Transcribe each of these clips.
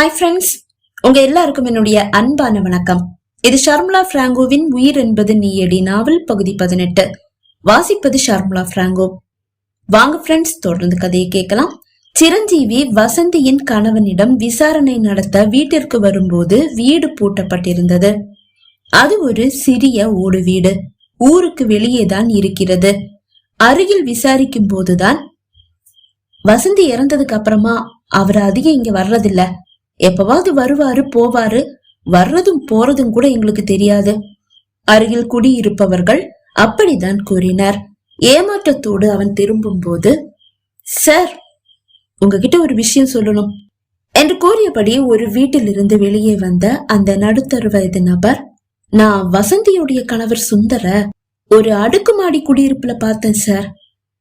Hi friends உங்க எல்லாருக்கும் என்னுடைய அன்பான வணக்கம். இது ஷர்முலா பிராங்கோவின் உயிர் என்பது நீயடி நாவல் பகுதி பதினெட்டு. வாசிப்பது ஷர்முலா பிராங்கோ. வாங்க ஃப்ரெண்ட்ஸ் தொடர்ந்து கதையை கேட்கலாம். சிரஞ்சீவி வசந்தியின் கணவனிடம் விசாரணை நடத்த வீட்டிற்கு வரும்போது வீடு பூட்டப்பட்டிருந்தது. அது ஒரு சிறிய ஓடு வீடு. ஊருக்கு வெளியே தான் இருக்கிறது. அருகில் விசாரிக்கும் போதுதான் வசந்தி இறந்ததுக்கு அப்புறமா அவர் அதிகம் இங்க வர்றதில்ல. எப்பவாவது வருவாரு போவாரு. வர்றதும் போறதும் கூட எங்களுக்கு தெரியாது. அருகில் குடியிருப்பவர்கள் அப்படித்தான் கூறினார். ஏமாற்றத்தோடு அவன் திரும்பும்போது சார் உங்ககிட்ட ஒரு விஷயம் சொல்லணும். என்று கூறியபடி ஒரு வீட்டிலிருந்து வெளியே வந்த அந்த நடுத்தர வயது நபர் நான் வசந்தியுடைய கணவர் சுந்தர ஒரு அடுக்குமாடி குடியிருப்புல பார்த்தேன் சார்.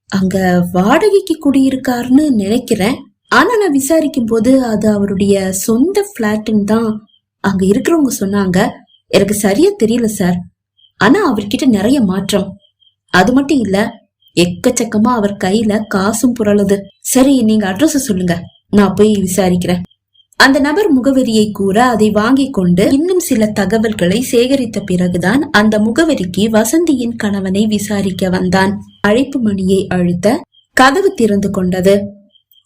அங்க வாடகைக்கு குடியிருக்காருன்னு நினைக்கிறேன். ஆனா நான் விசாரிக்கும் போது அது அவருடைய சொந்த பிளாட்னு தான் அங்க இருக்கிறவங்க சொன்னாங்க. எனக்கு சரியா தெரியல சார் ஆனா அவர்கிட்ட நிறைய மாற்றம். அது மட்டும் இல்ல எக்கச்சக்கமா அவர் கையில காசும் புரளுது. சரி நீங்க அட்ரஸ் சொல்லுங்க. நான் போய் விசாரிக்கிறேன். அந்த நபர் முகவரியை கூற அதை வாங்கி கொண்டு இன்னும் சில தகவல்களை சேகரித்த பிறகுதான் அந்த முகவரிக்கு வசந்தியின் கணவனை விசாரிக்க வந்தான். அழைப்பு மணியை அழுத்த கதவு திறந்து கொண்டது.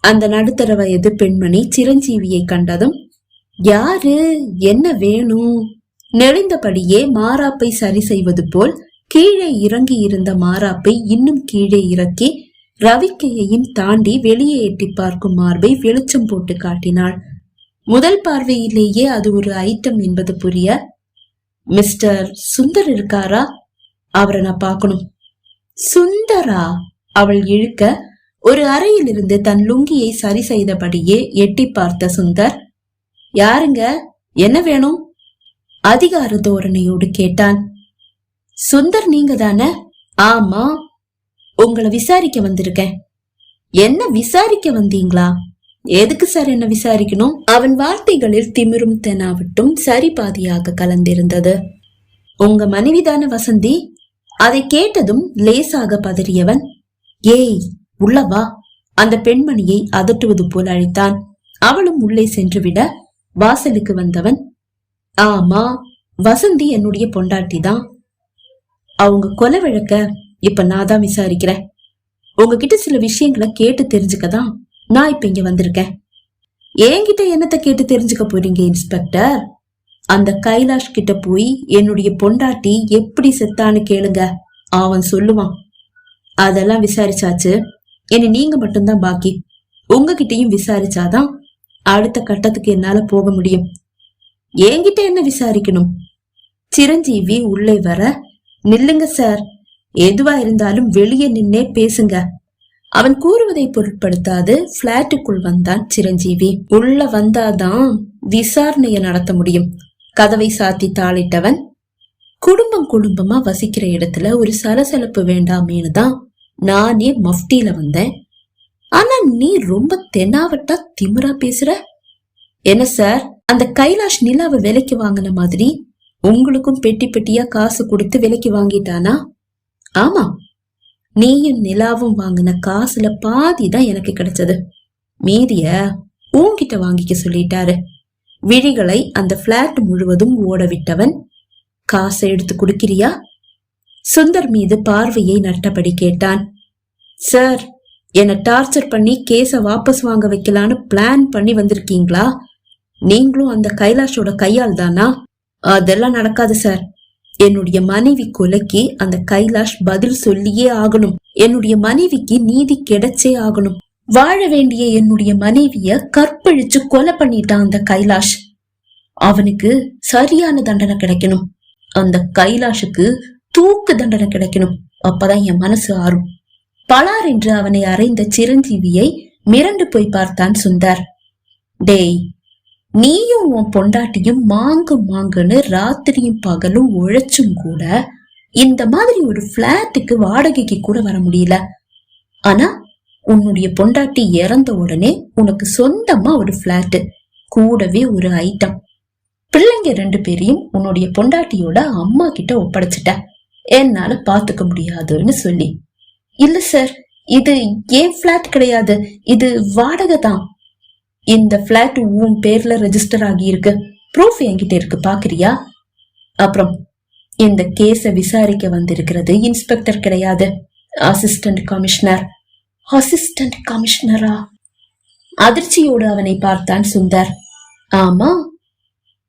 அந்த நடுத்தர வயது பெண்மணி? சிரஞ்சீவியை கண்டதும் யாரு? என்ன வேணும்? நெளிந்தபடியே மாறாப்பை சரி செய்வது போல் கீழே இறங்கி இருந்த மாறாப்பை இன்னும் கீழே இறக்கி ரவிக்கையையும் தாண்டி வெளியே எட்டி பார்க்கும் மார்பை வெளிச்சம் போட்டு காட்டினாள். முதல் பார்வையிலேயே அது ஒரு ஐட்டம் என்பது புரிய மிஸ்டர் சுந்தர் இருக்காரா? அவரை நான் பார்க்கணும். சுந்தரா? அவள் இழுக்க ஒரு அறையிலிருந்து தன் லுங்கியை சரி செய்தபடியே எட்டி பார்த்த சுந்தர் யாருங்க? என்ன வேணும்? அதிகார தோரணையோடு கேட்டான். சுந்தர் நீங்க தானே? ஆமா. உங்களை விசாரிக்க வந்திருக்கேன். என்ன விசாரிக்க வந்தீங்களா? எதுக்கு சார் என்ன விசாரிக்கணும்? அவன் வார்த்தைகளில் திமிரும் தெனாவட்டும் சரி பாதியாக கலந்திருந்தது. உங்க மனைவிதான வசந்தி? அதை கேட்டதும் லேசாக பதறியவன் ஏய் உள்ளவா? அந்த பெண்மணியை அதட்டுவது போல் அழைத்தான். அவளும் உள்ளே சென்றுவிட வாசலுக்கு வந்தவன் ஆமா வசந்தி என்னுடைய பொண்டாட்டி தான் அவங்க கொலை வழக்க இப்ப நான் தான் விசாரிக்கிறேன். உங்ககிட்ட சில விஷயங்களை கேட்டு தெரிஞ்சுக்கதான் நான் இப்ப இங்க வந்திருக்கேன். என்கிட்ட என்னத்த கேட்டு தெரிஞ்சுக்க போறீங்க இன்ஸ்பெக்டர்? அந்த கைலாஷ் கிட்ட போய் என்னுடைய பொண்டாட்டி எப்படி செத்தான்னு கேளுங்க அவன் சொல்லுவான். அதெல்லாம் விசாரிச்சாச்சு. என்னை நீங்க மட்டும்தான் பாக்கி. உங்ககிட்டயும் விசாரிச்சாதான் அடுத்த கட்டத்துக்கு என்னால போக முடியும். என்கிட்ட என்ன விசாரிக்கணும்? சிரஞ்சீவி உள்ளே வர நில்லுங்க சார். எதுவா இருந்தாலும் வெளியே நின்னே பேசுங்க. அவன் கூறுவதை பொருட்படுத்தாது பிளாட்டுக்குள் வந்தான் சிரஞ்சீவி. உள்ள வந்தாதான் விசாரணைய நடத்த முடியும். கதவை சாத்தி தாளிட்டவன் குடும்பம் குடும்பமா வசிக்கிற இடத்துல ஒரு சலசலப்பு வேண்டாமேனு தான் நானே மஃப்டியில வந்தேன். ஆனா நீ ரொம்ப தென்னாவட்டா திமிரா பேசுற? என்ன சார் அந்த கைலாஷ் நிலாவை விலைக்கு வாங்கின மாதிரி உங்களுக்கும் பெட்டி பெட்டியா காசு கொடுத்து விலைக்கு வாங்கிட்டானா? ஆமா நீயும் நிலாவும் வாங்கின காசுல பாதி தான் எனக்கு கிடைச்சது. மீதிய உன்கிட்ட வாங்கிக்க சொல்லிட்டாரு. விழிகளை அந்த பிளாட் முழுவதும் ஓட விட்டவன் காசை எடுத்து கொடுக்கிறியா? சுந்தர் மீது பார்வையை நட்டபடி கேட்டான். சார் என்னை டார்ச்சர் பண்ணி கேஸ வாபஸ் வாங்க வைக்கலான்னு பிளான் பண்ணி வந்திருக்கீங்களா? நீங்களும் அந்த கைலாஷோட கையால் தானா? அதெல்லாம் நடக்காது சார். என்னுடைய மனைவி கொலைக்கு அந்த கைலாஷ் பதில் சொல்லியே ஆகணும். என்னுடைய மனைவிக்கு நீதி கிடைச்சே ஆகணும். வாழ வேண்டிய என்னுடைய மனைவிய கற்பழிச்சு கொலை பண்ணிட்டான் அந்த கைலாஷ். அவனுக்கு சரியான தண்டனை கிடைக்கணும். அந்த கைலாஷுக்கு தூக்கு தண்டனை கிடைக்கணும். அப்பதான் என் மனசு ஆறும். பலார் என்று அவனை அறைந்த சிரஞ்சீவியை மிரண்டு போய் பார்த்தான் சுந்தர். டேய் நீயும் உன் பொண்டாட்டியும் மாங்கு மாங்குன்னு ராத்திரியும் பகலும் உழைச்சும் கூட இந்த மாதிரி ஒரு பிளாட்டுக்கு வாடகைக்கு கூட வர முடியல. ஆனா உன்னுடைய பொண்டாட்டி இறந்த உடனே உனக்கு சொந்தமா ஒரு பிளாட்டு கூடவே ஒரு ஐட்டம் பிள்ளைங்க ரெண்டு பேரையும் உன்னுடைய பொண்டாட்டியோட அம்மா கிட்ட ஒப்படைச்சிட்ட. என்னால பாத்துக்க முடியாதுன்னு சொல்லி. இல்ல சார் இது ஏன் பிளாட் கிடையாது? இது வாடகை தான். இந்த பிளாட் உன் பேர்ல ரெஜிஸ்டர் ஆகியிருக்கு. ப்ரூஃப் என்கிட்ட இருக்கு பாக்குறியா? அப்புறம் இந்த கேஸ விசாரிக்க வந்திருக்கிறது இன்ஸ்பெக்டர் கிடையாது. அசிஸ்டன்ட் கமிஷனர் அசிஸ்டன்ட் கமிஷனரா அதிர்ச்சியோடு அவனை பார்த்தான் சுந்தர். ஆமா.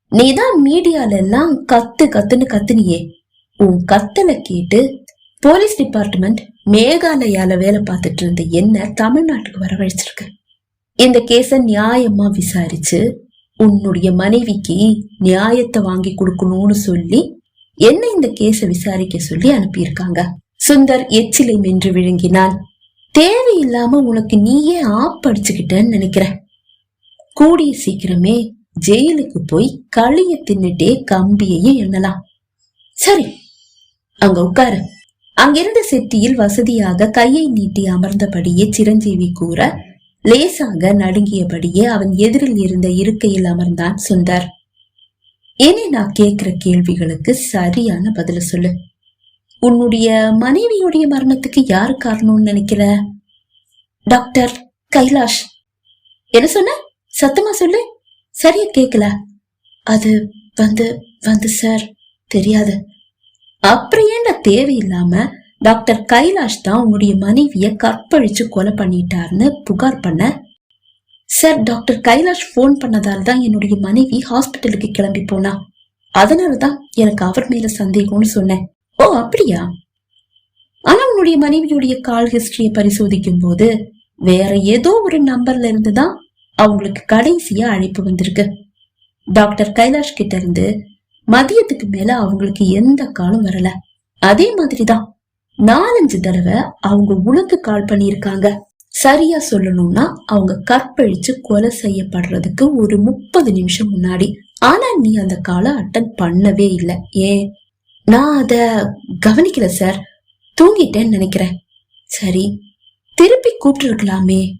நீதான் மீடியால எல்லாம் கத்து கத்துன்னு கத்துனியே. உன் கத்தல கேட்டு போலீஸ் டிபார்ட்மெண்ட் மேகாலயால வேலை பார்த்துட்டு இருந்த என்ன தமிழ்நாட்டுக்கு வரவழைச்சிருக்கு. இந்த கேஸ நியாயமா விசாரிச்சு உன்னுடைய மனைவிக்கு நியாயத்தை வாங்கி கொடுக்கணும்னு சொல்லி என்ன இந்த கேஸ விசாரிக்க சொல்லி அனுப்பியிருக்காங்க. சுந்தர் எச்சிலை மென்று விழுங்கினான். தேவையில்லாம உனக்கு நீயே ஆப்படிச்சுக்கிட்டன்னு நினைக்கிற. கூடிய சீக்கிரமே ஜெயிலுக்கு போய் களிய தின்னுட்டே கம்பியையும் எண்ணலாம் சரி அங்க உட்காரு. அங்கிருந்த செட்டியில் வசதியாக கையை நீட்டி அமர்ந்தபடியே சிரஞ்சீவி கூற லேசாக நடுங்கியபடியே அவன் எதிரில் இருந்த இருக்கையில் அமர்ந்தான் சுந்தர். இனி நான் கேட்கிற கேள்விகளுக்கு சரியான பதில சொல்லு. உன்னுடைய மனைவியுடைய மரணத்துக்கு யார் காரணம்னு நினைக்கிற? டாக்டர் கைலாஷ். என்ன சொன்ன? சத்தமா சொல்லு. சரியா கேக்கல. அது வந்து வந்து சார் தெரியாது. அப்புறம் ஏன்டா தேவையில்லாம டாக்டர் கைலாஷ் தான் உன்னுடைய மனைவிய கற்பழிச்சு கொலை பண்ணிட்டாருன்னு புகார் பண்ண? சார் டாக்டர் கைலாஷ் ஃபோன் பண்ணதால தான் என்னுடைய மனைவி ஹாஸ்பிட்டலுக்கு கிளம்பி போனா. அதனால தான் எனக்கு அவர் மேல சந்தேகம்னு சொன்னேன். ஓ அப்படியா? ஆனா உன்னுடைய மனைவியுடைய கால் ஹிஸ்டரிய பரிசோதிக்கும் போது வேற ஏதோ ஒரு நம்பர்ல இருந்து தான் அவங்களுக்கு கடைசியா அழைப்பு வந்திருக்கு. டாக்டர் கைலாஷ் கிட்ட இருந்து மதியத்துக்கு மேல அவங்களுக்கு எந்த காலும் வரல. அதே மாதிரிதான் நாலஞ்சு தடவை அவங்க உனக்கு கால் பண்ணியிருக்காங்க. சரியா சொல்லணும்னா அவங்க கற்பழிச்சு கொலை செய்யப்படுறதுக்கு ஒரு முப்பது நிமிஷம் முன்னாடி. ஆனா நீ அந்த காலை அட்டன் பண்ணவே இல்லை. ஏன்? நான் அத கவனிக்கல சார் தூங்கிட்டேன்னு நினைக்கிறேன். சரி திருப்பி கூப்பிட்டுருக்கலாமே.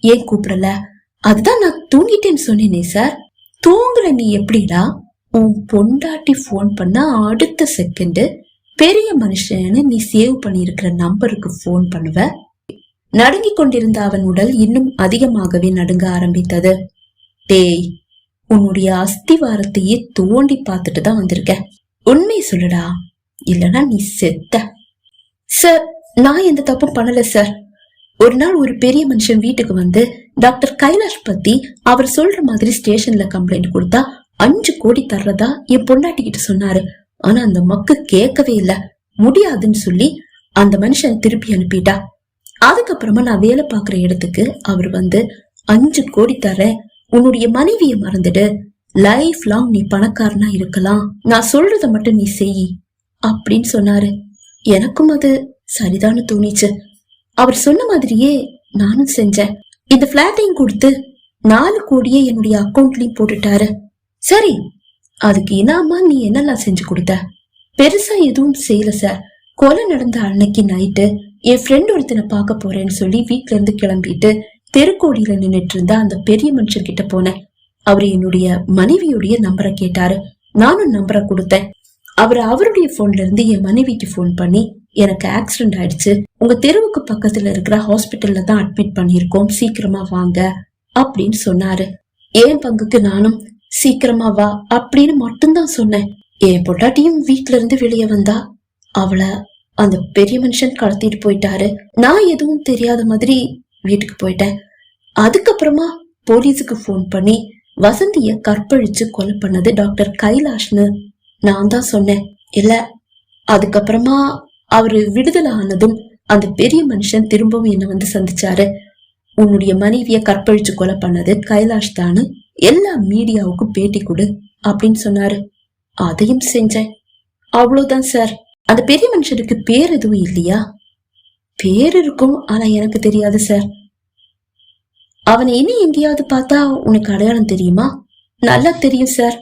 ஏன் கூப்பிடல? அதுதான் நான் தூங்கிட்டேன்னு சொன்னேனே சார் தூங்குற நீ எப்படிடா? உன் பொண்டாட்டி ஃபோன் பண்ண அடுத்த செகண்டு பெரிய மனுஷன்னு நீ சேவ் பண்ணியிருக்கிற நம்பருக்கு ஃபோன் பண்ணுவ. நடுங்கிக் கொண்டிருந்த அவன் உடல் இன்னும் அதிகமாகவே நடுங்க ஆரம்பித்தது. டேய் உன்னுடைய அஸ்திவாரத்தையே தோண்டி பார்த்துட்டு தான் வந்திருக்க. உண்மை சொல்லுடா இல்லனா நீ செத்த. சார் நான் எந்த தப்பும் பண்ணல சார் ஒரு நாள் ஒரு பெரிய மனுஷன் வீட்டுக்கு வந்து டாக்டர் கைலாஷ் பத்தி அவர் சொல்ற மாதிரி ஸ்டேஷன்ல கம்ப்ளைண்ட் கொடுத்தா அஞ்சு கோடி தர்றதா என் பொண்டாட்டி கிட்ட சொன்னாரு. ஆனா அந்த மக்கு கேட்கவே இல்ல. முடியாதுன்னு சொல்லி அந்த மனுஷன் திருப்பி அனுப்பிட்டா. அதுக்கப்புறமா நான் வேலை பாக்குற இடத்துக்கு அவர் வந்து அஞ்சு கோடி தரேன் உன்னுடைய மனைவியை மறந்துடு. லைஃப் லாங் நீ பணக்காரனா இருக்கலாம். நான் சொல்றத மட்டும் நீ செய் அப்படின்னு சொன்னாரு. எனக்கும் அது சரிதான்னு தோணிச்சு. அவர் சொன்ன மாதிரியே நானும் செஞ்சேன். இந்த பிளாட்டையும் கொடுத்து நாலு கோடியே என்னுடைய அக்கௌண்ட்லயும் போட்டுட்டாரு. சரி அதுக்கு இனாமா நீ என்னெல்லாம் செஞ்சு கொடுத்த? பெருசா எதுவும் செய்யல சார். கொலை நடந்த அன்னைக்கு நைட்டு என் ஃப்ரெண்ட் ஒருத்தனை பார்க்க போறேன்னு சொல்லி வீட்ல இருந்து கிளம்பிட்டு தெருக்கோடியில நின்னுட்டு இருந்த அந்த பெரிய மனுஷன் கிட்ட போனேன். அவர் என்னுடைய மனைவியுடைய நம்பரை கேட்டாரு. நானும் நம்பரை கொடுத்தேன். அவர் அவருடைய போன்ல இருந்து என் மனைவிக்கு போன் பண்ணி எனக்கு ஆக்சிடென்ட் ஆயிடுச்சு. உங்க தெருவுக்கு பக்கத்துல இருக்கிற ஹாஸ்பிட்டல்ல தான் அட்மிட் பண்ணிருக்கோம் சீக்கிரமா வாங்க அப்படின்னு சொன்னாரு. என் பங்குக்கு நானும் சீக்கிரமா வா அப்படின்னு மட்டும்தான் சொன்னேன். என் பொட்டாட்டியும் வீட்ல இருந்து வெளியே வந்தா அவளை அந்த பெரிய மனுஷன் கடத்திட்டு போயிட்டாரு. நான் எதுவும் தெரியாத மாதிரி வீட்டுக்கு போயிட்டேன். அதுக்கப்புறமா போலீஸுக்கு ஃபோன் பண்ணி வசந்திய கற்பழிச்சு கொலை பண்ணது டாக்டர் கைலாஷ்னு நான் தான் சொன்னேன். இல்ல அதுக்கப்புறமா அவரு விடுதலை ஆனதும் அந்த பெரிய மனுஷன் திரும்பவும் என்ன வந்து சந்திச்சாரு. உன்னுடைய மனைவிய கற்பழிச்சு கொலை பண்ணது கைலாஷ் தானு எல்லா மீடியாவுக்கும் பேட்டி கொடு அப்படின்னு சொன்னாரு. அதையும் செஞ்சேன். அவ்வளவுதான் சார். அந்த பெரிய மனுஷனுக்கு பேர் எதுவும் இல்லையா? பேர் இருக்கும் ஆனா எனக்கு தெரியாது சார். அவனை இனி எங்கேயாவது பார்த்தா உனக்கு அடையாளம் தெரியுமா? நல்லா தெரியும் சார்.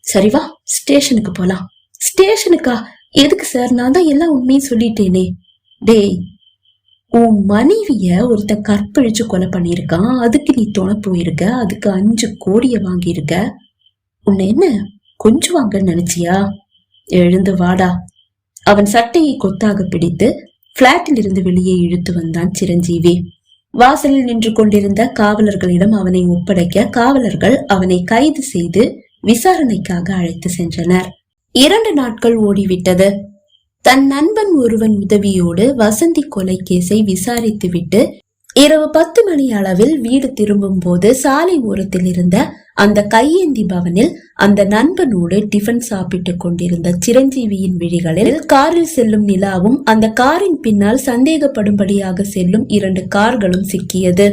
சரி வா ஸ்டேஷனுக்கு போலாம். ஸ்டேஷனுக்கா? எதுக்கு சார்? நான் தான் எல்லா உண்மையும் சொல்லிட்டேனே. டேய் உன் மனைவிய ஒருத்தன் கற்பழிச்சு கொலை பண்ணியிருக்கான் அதுக்கு நீ தொலை போயிருக்க? அதுக்கு அஞ்சு கோடியை வாங்கியிருக்க? உன்னை என்ன கொஞ்சம் வாங்கன்னு நினைச்சியா? எழுந்து வாடா. அவன் சட்டையை கொத்தாக பிடித்து பிளாட்டில் இருந்து வெளியே இழுத்து வந்தான் சிரஞ்சீவி. வாசலில் நின்று கொண்டிருந்த காவலர்களிடம் அவனை ஒப்படைக்க காவலர்கள் அவனை கைது செய்து விசாரணைக்காக அழைத்து சென்றனர். இரண்டு நாட்கள் ஓடிவிட்டது. தன் நண்பன் ஒருவன் உதவியோடு வசந்தி கொலை கேஸை விசாரித்துவிட்டு இரவு பத்து மணி அளவில் வீடு திரும்பும் போது சாலை ஓரத்தில் இருந்த அந்த கையேந்தி பவனில் அந்த நண்பனோடு டிஃபன் சாப்பிட்டுக் கொண்டிருந்த சிரஞ்சீவியின் விழிகளில் காரில் செல்லும் நிலாவும் அந்த காரின் பின்னால் சந்தேகப்படும்படியாக செல்லும் இரண்டு கார்களும் சிக்கியது.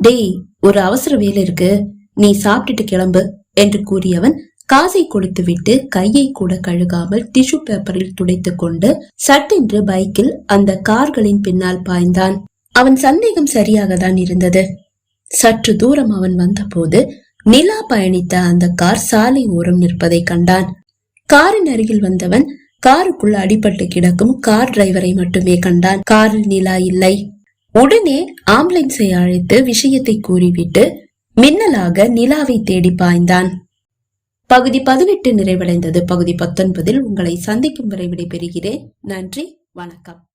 டேய் ஒரு அவசர வேலை இருக்கு. நீ சாப்பிட்டுட்டு கிளம்பு என்று கூறியவன் காசை கொடுத்துவிட்டு கையை கூட கழுகாமல் டிஷ்யூ பேப்பரில் துடைத்துக் கொண்டு சட்டென்று பைக்கில் அந்த கார்களின் பின்னால் பாய்ந்தான். அவன் சந்தேகம் சரியாகத்தான் இருந்தது. சற்று தூரம் அவன் வந்தபோது நிலா பயணித்த அந்த கார் சாலை ஓரம் நிற்பதை கண்டான். காரின் அருகில் வந்தவன் காருக்குள் அடிபட்டு கிடக்கும் கார் டிரைவரை மட்டுமே கண்டான். காரில் நிலா இல்லை. உடனே ஆம்புலன்ஸை அழைத்து விஷயத்தை கூறிவிட்டு மின்னலாக நிலாவை தேடி பாய்ந்தான். பகுதி பதினெட்டு நிறைவடைந்தது. பகுதி பத்தொன்பதில் உங்களை சந்திக்கும் வரை விடைபெறுகிறேன். நன்றி வணக்கம்.